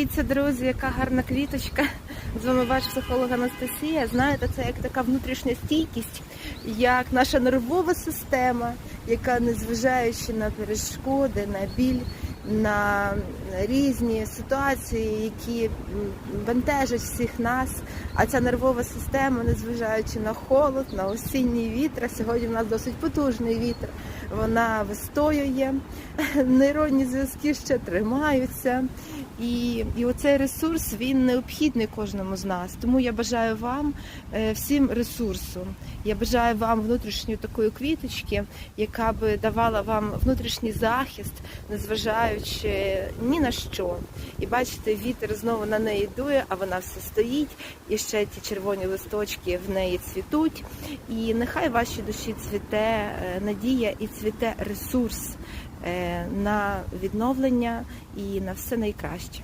Дивіться, друзі, яка гарна квіточка. З вами ваш психолог Анастасія. Знаєте, це як така внутрішня стійкість, як наша нервова система, яка, незважаючи на перешкоди, на біль, на різні ситуації, які бентежать всіх нас. А ця нервова система, незважаючи на холод, на осінній вітер, сьогодні в нас досить потужний вітер. Вона вистоює, нейронні зв'язки ще тримаються. І, і оцей ресурс він необхідний кожному з нас. Тому я бажаю вам е, всім ресурсу. Я бажаю вам внутрішньої такої квіточки, яка би давала вам внутрішній захист, незважаючи ні на що. І бачите, вітер знову на неї дує, а вона все стоїть, і ще ті червоні листочки в неї цвітуть. І нехай вашій душі цвіте е, надія і цвіте ресурс е, на відновлення і на все найкраще.